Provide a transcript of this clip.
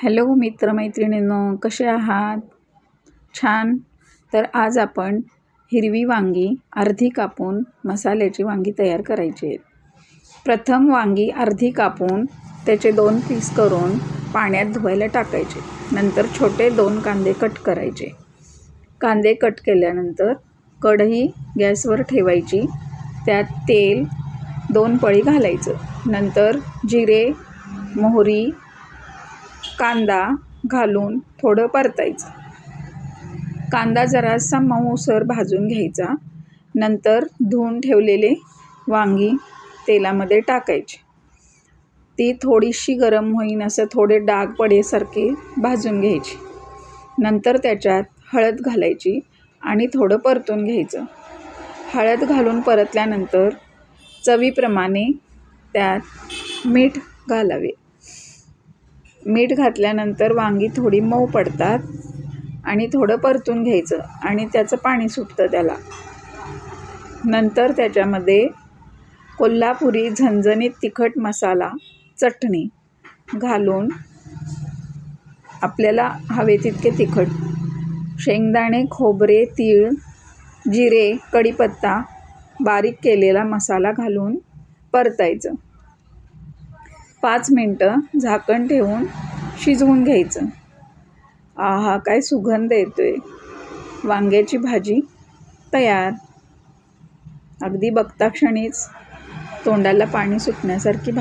Hello मित्रमैत्रिणींनो कसे आहात? छान. तर आज आपण हिरवी वांगी अर्धी कापून मसाल्याची वांगी तयार करायची आहेत प्रथम वांगी अर्धी कापून त्याचे दोन पीस करून पाण्यात धुवायला टाकायचे. नंतर छोटे दोन कांदे कट करायचे. कांदे कट केल्यानंतर कढई गॅसवर ठेवायची. त्यात तेल दोन पळी घालायचं. नंतर जिरे मोहरी कांदा घालून थोडं परतायचं. कांदा जरासा मऊसर भाजून घ्यायचा. नंतर धुवून ठेवलेले वांगी तेलामध्ये टाकायचे. ती थोडीशी गरम होईन असं थोडे डाग पडेसारखे भाजून घ्यायची. नंतर त्याच्यात हळद घालायची आणि थोडं परतून घ्यायचं. हळद घालून परतल्यानंतर चवीप्रमाणे त्यात मीठ घालावे. मीठ घातल्यानंतर वांगी थोडी मऊ पडतात आणि थोडं परतून घ्यायचं आणि त्याचं पाणी सुटतं त्याला. नंतर त्याच्यामध्ये कोल्हापुरी झणझणीत तिखट मसाला चटणी घालून आपल्याला हवे तितके तिखट. शेंगदाणे खोबरे तीळ जिरे कढीपत्ता बारीक केलेला मसाला घालून परतायचं. पाच मिनटं झाकण ठेवून शिजवून घ्यायचं. आहा काय सुगंध येतोय. वांग्याची भाजी तयार. अगदी बघता क्षणीच तोंडाला पाणी सुटण्यासारखी भा